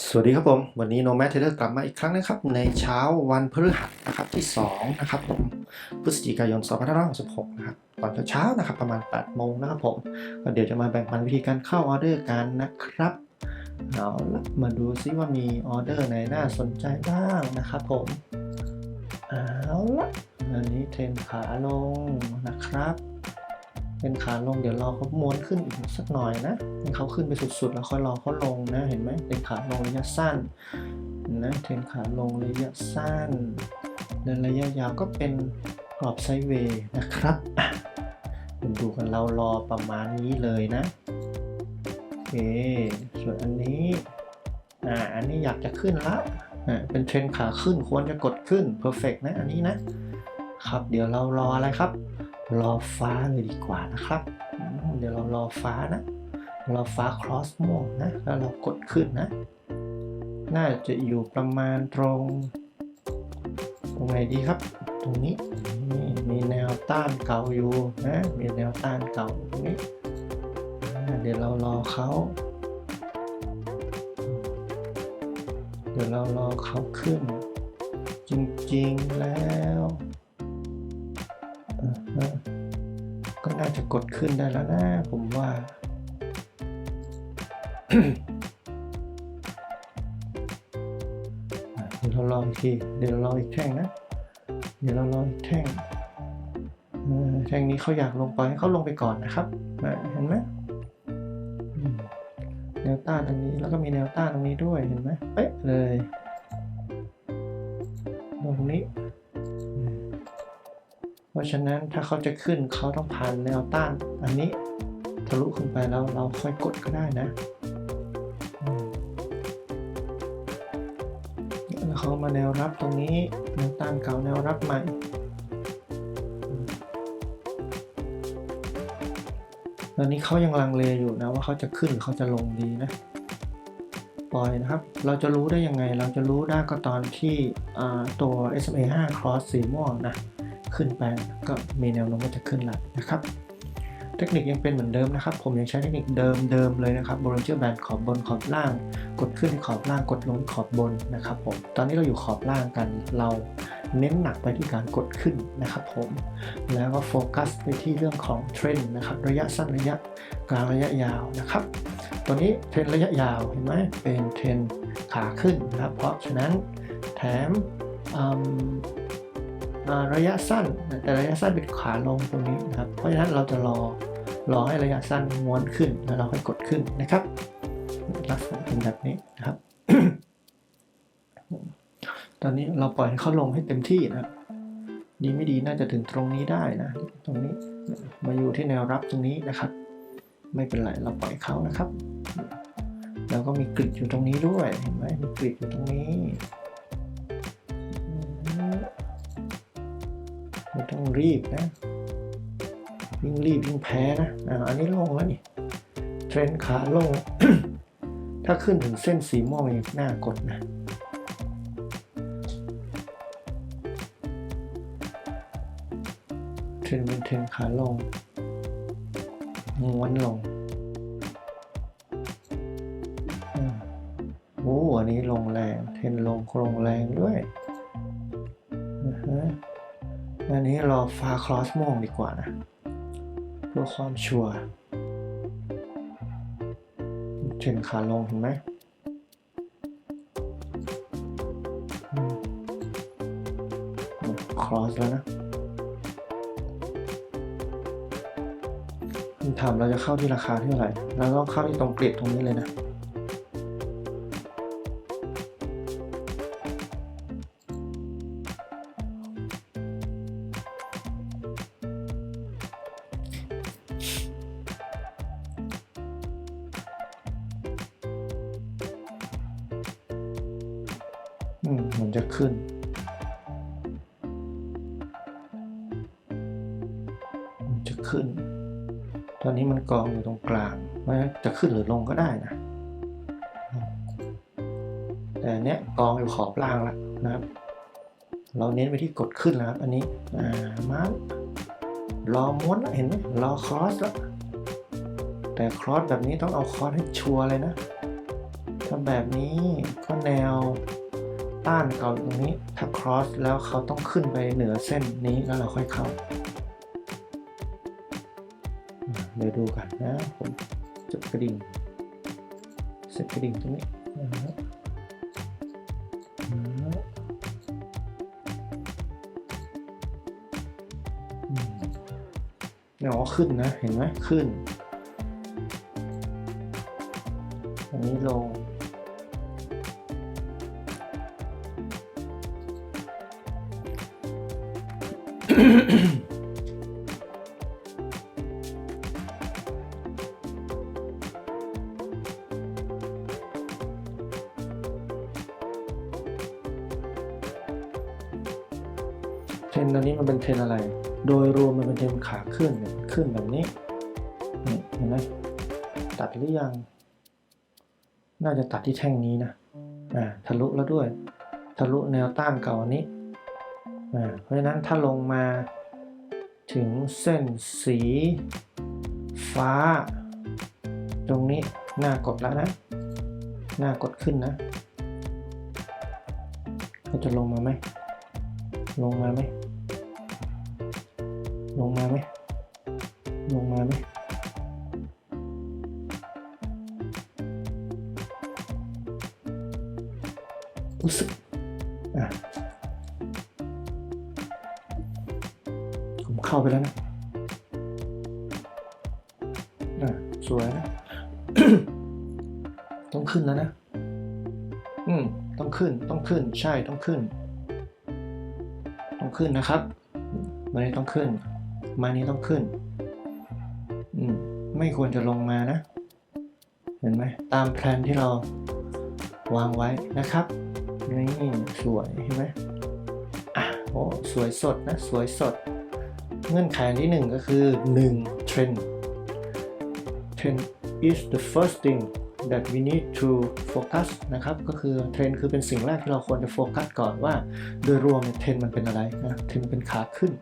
สวัสดีครับผม วันนี้โนแม t เทเลอร์กลับมาอีกครั้งนะครับ ในเช้าวันพฤหัสนะครับที่ 2 นะครับผมพฤศจิกายน 2566 นะครับตอนเช้าๆนะครับ ประมาณ 8 โมงนะครับผม ก็เดี๋ยวจะมาแบ่งปันวิธีการเข้าออเดอร์กันนะครับเอาละมาดูซิว่ามีออเดอร์ไหนน่าสนใจบ้างนะครับผมเอาละอันนี้เทรนขาลงนะครับ เป็นขาลงเดี๋ยวรอเขาม้วนขึ้นอีกสักหน่อยนะให้เขาขึ้นไปสุดๆ แล้วค่อยรอเขาลงนะเห็นไหมเป็นขาลงระยะสั้นนะเทรนขาลงระยะสั้นเดินระยะยาวก็เป็นกรอบไซด์เวย์นะครับดูกันเรารอประมาณนี้เลยนะโอเคส่วนอันนี้อ่าอันนี้อยากจะขึ้นละอ่าเป็นเทรนขาขึ้นควรจะกดขึ้น perfect นะอันนี้นะครับ เดี๋ยวเรารออะไรครับ รอฟ้าเลยดีกว่านะครับ เดี๋ยวเรารอฟ้านะรอฟ้า cross ม่วงนะ แล้วเรากดขึ้นนะ น่าจะอยู่ประมาณตรง ตรงไหนดีครับ ตรงนี้นี่มีแนวต้านเก่าอยู่นะ มีแนวต้านเก่าตรงนี้ เดี๋ยวเรารอเขาเดี๋ยวเรารอเขาขึ้น จริง ๆ แล้วอ่าฮะก็ น่าจะกดขึ้นได้แล้วนะ ผมว่า เดี๋ยวเรารออีกที เดี๋ยวเรารออีกแท่งนะ เดี๋ยวเรารออีกแท่งแท่งนี้เขาอยากลงไปให้เขาลงไปก่อนนะครับ เห็นไหมแนวต้านตรงนี้แล้วก็มีแนวต้านตรงนี้ด้วยเห็นไหมเป๊ะเลย ตรงนี้ ราะฉะนั้นถ้าเขาจะขึ้นเขาต้องผ่านแนวต้าน อันนี้ทะลุขึ้นไปแล้วเราค่อยกดก็ได้นะแล้วเขามาแนวรับตรงนี้แนวต้านเก่าแนวรับใหม่ตอนนี้เขายังลังเลอยู่นะว่าเขาจะขึ้นหรือเขาจะลงดีนะปล่อยนะครับ เราจะรู้ได้ยังไง เราจะรู้ได้ก็ตอนที่ตัว SMA 5 cross สีม่วงนะ ขึ้นไปก็มีแนวโน้มว่าจะขึ้นละนะครับ เทคนิคยังเป็นเหมือนเดิมนะครับ ผมยังใช้เทคนิคเดิมเดิมเลยนะครับ Bollinger Band ขอบบนขอบล่าง กดขึ้นขอบล่างกดลงขอบบนนะครับผม ตอนนี้เราอยู่ขอบล่างกันเราเน้นหนักไปที่การกดขึ้นนะครับผม แล้วก็โฟกัสไปที่เรื่องของเทรนด์นะครับ ระยะสั้นระยะกลางระยะยาวนะครับ ตัวนี้เทรนด์ระยะยาวเห็นไหมเป็นเทรนด์ขาขึ้นนะครับ เพราะฉะนั้นแถม ระยะสั้น แต่ระยะสั้นเป็นขาลงตรงนี้นะครับ เพราะฉะนั้นเราจะรอรอให้ระยะสั้นม้วนขึ้นแล้วเราค่อยกดขึ้นนะครับ ลักษณะเป็นแบบนี้นะครับ ตอนนี้เราปล่อยให้เขาลงให้เต็มที่นะครับดีไม่ดีน่าจะถึงตรงนี้ได้นะ ตรงนี้มาอยู่ที่แนวรับตรงนี้นะครับ ไม่เป็นไรเราปล่อยเขานะครับ แล้วก็มีกริดอยู่ตรงนี้ด้วยเห็นไหมมีกริดอยู่ตรงนี้ ไม่ต้องรีบนะ ยิ่งรีบยิ่งแพ้นะอ่าอันนี้ลงแล้วนี่ เทรนขาลง ถ้าขึ้นถึงเส้นสีม่วงนี่น่ากดนะเทรนเป็นเทรนขาลงม้วนลงโอ้อันนี้ลงแรง เทรนด์ลงลงแรงด้วย อันนี้รอฟ้าคลอสม่วงดีกว่านะ เพื่อความชัวร์เทรนขาลงเห็นไหมครอสแล้วนะคำถามเราจะเข้าที่ราคาเท่าไหร่ เราต้องเข้าที่ตรงกรดตรงนี้เลยนะ มมันจะขึ้น มันจะขึ้น ตอนนี้มันกองอยู่ตรงกลางเพราะฉะนั้นจะขึ้นหรือลงก็ได้นะ แต่อันเนี้ยกองอยู่ขอบล่างแล้วนะครับ เราเน้นไปที่กดขึ้นแล้วครับ อันนี้อ่ามารอม้วนเห็นไหมรอครอสแล้วแต่ครอสแบบนี้ต้องเอาครอสให้ชัวร์เลยนะ ถ้าแบบนี้ก็แนว ต้านเก่าตรงนี้ ถ้า cross แล้วเขาต้องขึ้นไปเหนือเส้นนี้แล้วเราค่อยเข้าเดี๋ยวดูกันนะผมจุดกระดิ่งเสร็จกระดิ่งตรงนี้นะเนี่ยอ๋อขึ้นนะ เห็นไหมขึ้น อันนี้ลง เทรนอันนี้มันเป็นเทรนอะไร โดยรวมมันเป็นเทรนขาขึ้นขึ้นแบบนี้นี่เห็นไหมตัดหรือยัง น่าจะตัดที่แท่งนี้นะ อ่า ทะลุแล้วด้วย ทะลุแนวต้านเก่าอันนี้ เพราะฉะนั้นถ้าลงมาถึงเส้นสี ฟ้า ตรงนี้หน้ากดแล้วนะ หน้ากดขึ้นนะเขาจะลงมาไหม ลงมาไหม ลงมาไหม ลงมาไหมรู้สึกอะ เข้าไปแล้วนะอะสวยนะต้องขึ้นแล้วนะ อืม ต้องขึ้น ต้องขึ้น ใช่ ต้องขึ้น ต้องขึ้นนะครับ มานี้ต้องขึ้น มานี้ต้องขึ้น อืม ไม่ควรจะลงมานะ เห็นไหม ตามแพลนที่เราวางไว้นะครับ นี่ สวย เห็นไหมอะโอ้ สวยสดนะ สวยสด เงื่อนไขที่หนึ่งก็คือ 1 trend trend is the first thing that we need to focus นะครับ ก็คือเทรนคือเป็นสิ่งแรกที่เราควรจะโฟกัสก่อนว่าโดยรวมเนี่ยเทรนมันเป็นอะไรนะเทรนเป็นขาขึ้น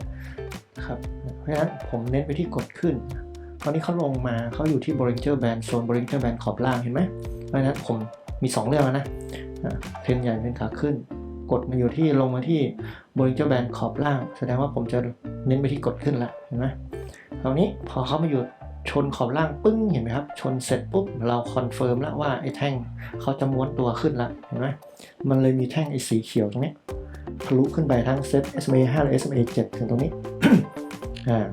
นะครับเพราะฉะนั้นผมเน้นไปที่กดขึ้นคราวนี้เขาลงมาเขาอยู่ที่ Bollinger Band โซน Bollinger Band ขอบล่างเห็นไหมเพราะฉะนั้นผมมี 2 เรื่องแล้วนะเทรนใหญ่เป็นขาขึ้น กดมาอยู่ที่ลงมาที่ Bollinger Band ขอบล่าง แสดงว่าผมจะเน้นไปที่กดขึ้นละเห็นไหมคราวนี้พอเขามาอยู่ชนขอบล่างปึ้งเห็นไหมครับ ชนเสร็จปุ๊บเราคอนเฟิร์มแล้วว่าไอ้แท่งเขาจะม้วนตัวขึ้นละเห็นไหมมันเลยมีแท่งไอ้สีเขียวตรงนี้ทะลุขึ้นไปทั้งเซต SMA 5และ SMA 7 ถึงตรงนี้อ่า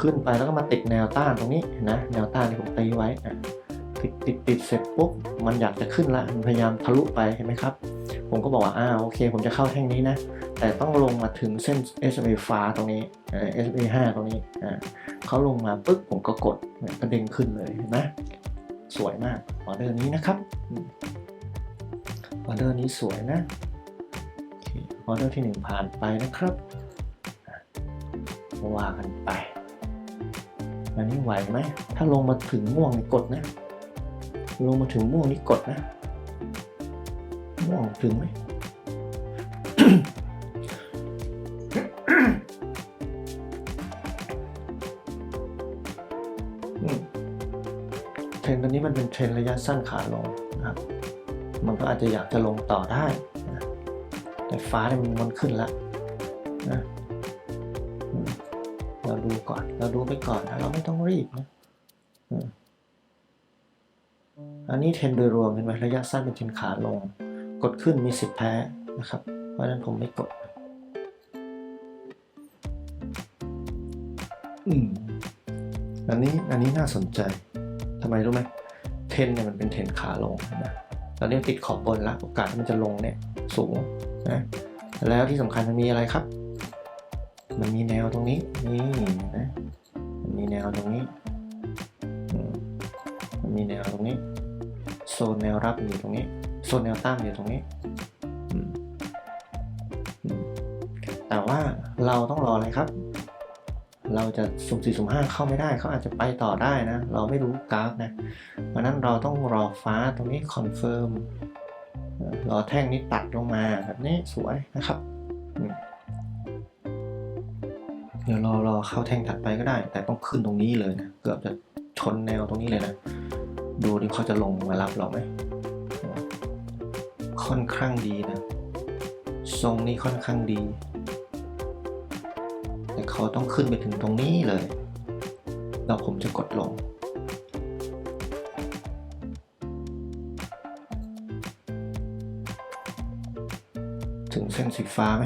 ขึ้นไปแล้วก็มาติดแนวต้านตรงนี้เห็นะแนวต้านที่ผมตีไว้ติดติดติดเสร็จปุ๊บมันอยากจะขึ้นละมันพยายามทะลุไปเห็นไหมครับ ผมก็บอกว่า อ่า โอเค ผมจะเข้าแท่งนี้นะ แต่ต้องลงมาถึงเส้น SMA ฟ้าตรงนี้เอ่อ SMA 5ตรงนี้ อ่าเขาลงมาปุ๊บ ผมก็กดกระเด้งขึ้นเลยเห็นไหมสวยมาก ออเดอร์นี้นะครับ ออเดอร์นี้สวยนะ ออเดอร์ที่หนึ่งผ่านไปนะครับว่ากันไป อันนี้ไหวไหม ถ้าลงมาถึงม่วงนี่กดนะ ลงมาถึงม่วงนี่กดนะ ม่วงถึงไหมเทรนตัวนี้มันเป็นเทรนระยะสั้นขาลงนะครับ มันก็อาจจะอยากจะลงต่อได้นะแต่ฟ้าเนี่ยมันมันขึ้นแล้วนะเราดูก่อน เราดูไปก่อนนะเราไม่ต้องรีบนะอันนี้เทรนโดยรวมเห็นไหมระยะสั้นเป็นเทรนขาลง กดขึ้นมีสิทธิ์แพ้นะครับ เพราะฉะนั้นผมไม่กด อืม อันนี้อันนี้น่าสนใจทำไมรู้ไหมเทรนเนี่ยมันเป็นเทรนขาลงนะตอนนี้ติดขอบบนแล้วโอกาสที่มันจะลงเนี่ยสูงนะแล้วที่สำคัญมันมีอะไรครับ มันมีแนวตรงนี้นี่นะมันมีแนวตรงนี้อืมมันมีแนวตรงนี้ โซนแนวรับอยู่ตรงนี้ โซนแนวต้านอยู่ตรงนี้อืมอืมแต่ว่าเราต้องรออะไรครับ เราจะสุ่มสี่สุ่มห้าเข้าไม่ได้ เขาอาจจะไปต่อได้นะ เราไม่รู้กราฟนะเพราะฉะนั้นเราต้องรอฟ้าตรงนี้คอนเฟิร์มเอ่อรอแท่งนี้ตัดลงมาแบบนี้สวยนะครับอืมเดี๋ยวรอรอเข้าแท่งถัดไปก็ได้ แต่ต้องขึ้นตรงนี้เลยนะ เกือบจะชนแนวตรงนี้เลยนะ ดูดิเขาจะลงมารับเราไหม ค่อนข้างดีนะ ทรงนี้ค่อนข้างดี แต่เขาต้องขึ้นไปถึงตรงนี้เลยแล้วผมจะกดลง ถึงเส้นสีฟ้าไหม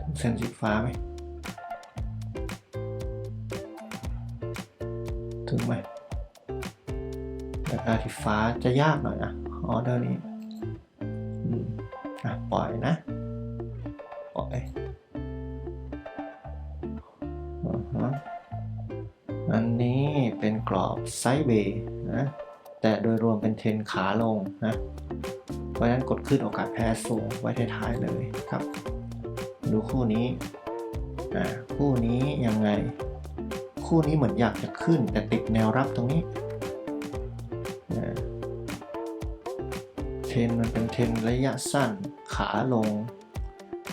ถึงเส้นสีฟ้าไหม ถึงไหมแบบอาสีฟ้าจะยากหน่อยนะ ออเดอร์นี้อืมอะปล่อยนะปล่อยอันนี้เป็นกรอบไซด์เวย์นะแต่โดยรวมเป็นเทนขาลงนะเพราะฉะนั้นกดขึ้นโอกาสแพ้สูงไว้ท้ายๆเลยครับ ดูคู่นี้อ่าคู่นี้ยังไง คู่นี้เหมือนอยากจะขึ้นแต่ติดแนวรับตรงนี้ ทรนมันเป็นเทรนระยะสั้นขาลง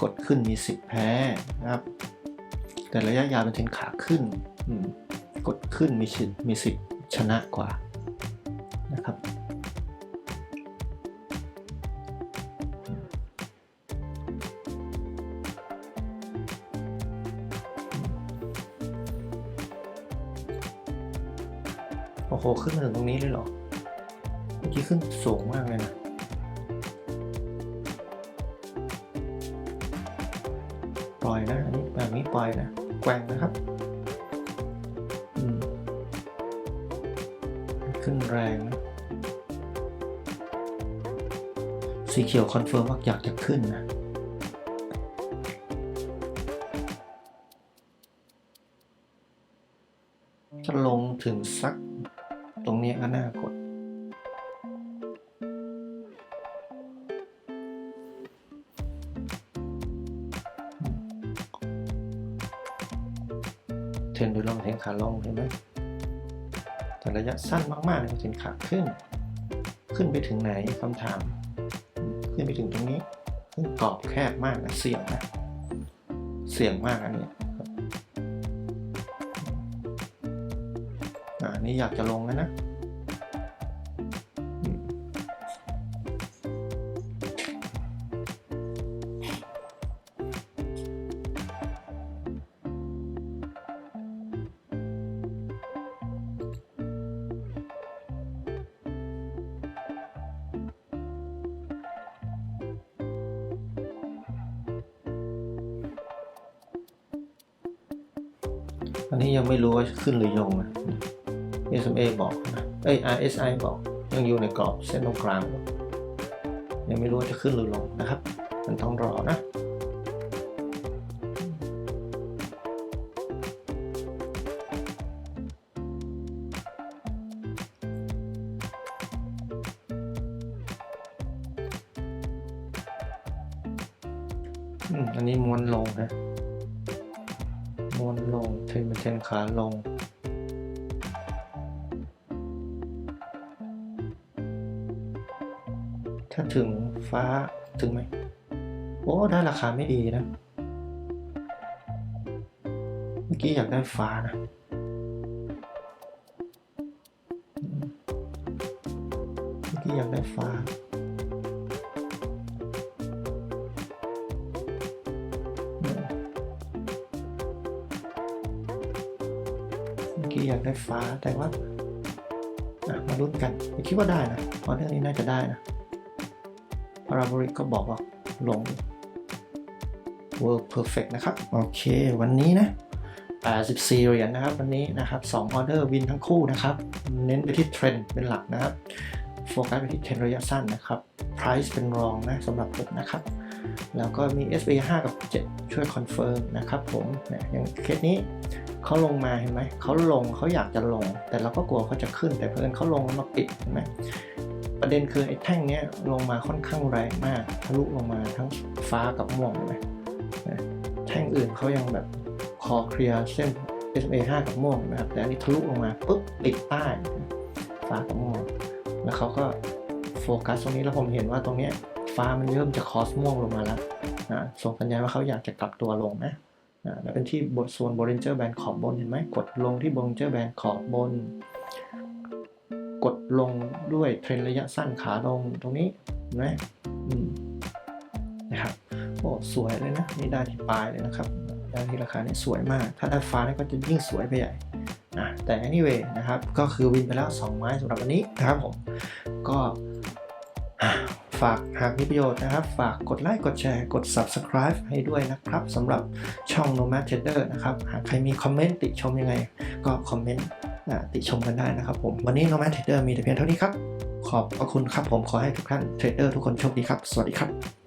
กดขึ้นมีสิทธิ์แพ้นะครับ แต่ระยะยาวเป็นเทรนขาขึ้น กดขึ้นมีสิทธิ์มีสิทธิ์ชนะกว่านะครับโอ้โห ขึ้นมาถึงตรงนี้เลยเหรอ เมื่อกี้ขึ้นสูงมากเลยนะ ปล่อยนะ อันนี้แบบนี้ปล่อยนะ แกว่งนะครับขึ้นแรงนะสีเขียวคอนเฟิร์มว่าอยากจะขึ้นนะจะลงถึงสัก แต่ระยะสั้นมากๆเลยเทรนขาขึ้น ขึ้นไปถึงไหนคำถาม ขึ้นไปถึงตรงนี้ซึ่งกรอบแคบมากนะเสี่ยงนะเสี่ยงมากอันนี้อ่าอันนี่อยากจะลงแล้วนะ อันนี้ยังไม่รู้ว่าขึ้นหรือลงนะ SMA บอกนะเอ้ย RSI บอกยังอยู่ในกรอบเส้นตรงกลาง ยังไม่รู้ว่าจะขึ้นหรือลงนะครับ มันต้องรอนะอันนี้ม้วนลงนะ ม้วนลงเทรนเป็นเทนขาลง ถ้าถึงฟ้าถึงไหม โอ้ได้ราคาไม่ดีนะ เมื่อกี้อยากได้ฟ้านะเมื่อกี้อยากได้ฟ้าากได้ฟ้าแต่ว่ามาลุ้นกันคิดว่าได้นะเพราะเรื่องนี้น่าจะได้นะพาราบลิกก็บอกว่าลง work perfect นะครับ โอเค วันนี้นะ84เหรียญนะครับ วันนี้นะครับ2ออเดอร์วินทั้งคู่นะครับ เน้นไปที่เทรนด์เป็นหลักนะครับ โฟกัสไปที่เทรนด์ระยะสั้นนะครับ price เป็นรองนะสำหรับผมนะครับ แล้วก็มี SBA 5กับ 7 ช่วยคอนเฟิร์มนะครับผมนี่ยอย่างเคสนี้เขาลงมาเห็นไหมเขาลงเขาอยากจะลง แต่เราก็กลัวเขาจะขึ้น แต่เพื่อนเขาลงแล้วมาปิดเห็นไหมประเด็นคือไอ้แท่งเนี้ยลงมาค่อนข้างแรงมากทะลุลงมาทั้งฟ้ากับม่วงเห็นไหมนะแท่งอื่นเขายังแบบคอเคลียร์เส้น SMA 5กับม่วงนะครับ แต่อันนี้ทะลุลงมาปุ๊บติดใต้ฟ้ากับม่วงแล้วเขาก็โฟกัสตรงนี้แล้วผมเห็นว่าตรงเนี้ย ฟ้ามันเริ่มจะคอสม่วงลงมาแล้วนะส่งสัญญาณว่าเขาอยากจะกลับตัวลงนะอ่าแล้วเป็นที่บทส่วน Bollinger Band ขอบบนเห็นไหมกดลงที่ Bollinger Band ขอบบน กดลงด้วยเทรนระยะสั้นขาลงตรงนี้เห็นไหมนะครับโอ้สวยเลยนะนี่ได้ที่ปลายเลยนะครับได้ที่ราคาเนี่ยสวยมาก ถ้าได้ฟ้านี่ก็จะยิ่งสวยไปใหญ่นะแต่ anyway นะครับ ก็คือวินไปแล้ว 2 ไม้สำหรับวันนี้นะครับผม ก็ ฝากหากมีประโยชน์นะครับ ฝากกดไลค์กดแชร์กด subscribe ให้ด้วยนะครับสำหรับช่อง Nomad Trader นะครับ หากใครมีคอมเมนต์ติชมยังไง ก็คอมเมนต์ติชมกันได้นะครับผม วันนี้ Nomad Trader มีแต่เพียงเท่านี้ครับ ขอบพระคุณครับผมขอให้ทุกท่านเทรดเดอร์ทุกคนโชคดีครับ สวัสดีครับ